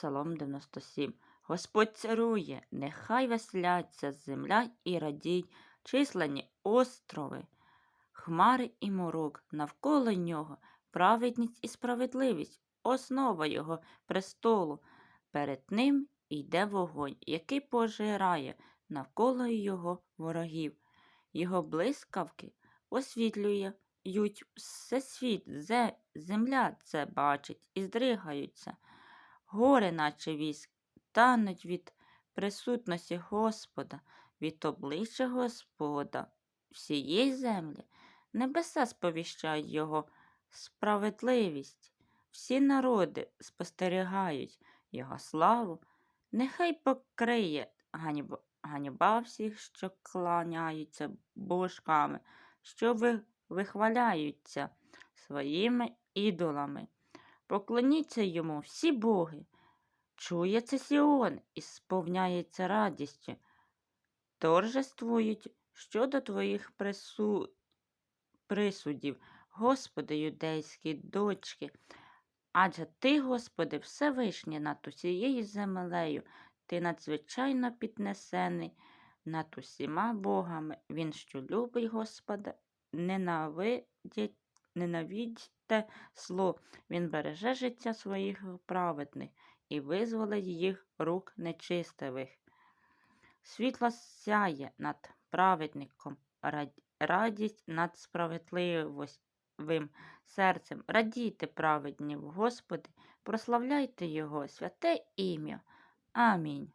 Псалом 97. Господь царує, нехай веселяться земля і радій, численні острови, хмари і морок, навколо нього праведність і справедливість, основа його престолу. Перед ним йде вогонь, який пожирає навколо його ворогів. Його блискавки освітлює ють все світ, земля це бачить і здригаються. Гори, наче віск, тануть від присутності Господа, від обличчя Господа, всієї землі. Небеса сповіщають Його справедливість. Всі народи спостерігають Його славу. Нехай покриє ганьба, ганьба всіх, що кланяються божками, що ви, вихваляються своїми ідолами. Поклоніться йому всі боги. Чує це Сіон і сповняється радістю. Торжествують щодо твоїх прису... присудів, Господи, юдейські дочки. Адже ти, Господи, Всевишній над усією землею, ти надзвичайно піднесений над усіма богами. Він, що любить Господа, ненавидять, ненавидьте зло. Він береже життя своїх праведних і визволить їх рук нечистивих. Світло сяє над праведником, радість над справедливим серцем. Радійте праведні в Господи, прославляйте Його святе ім'я. Амінь.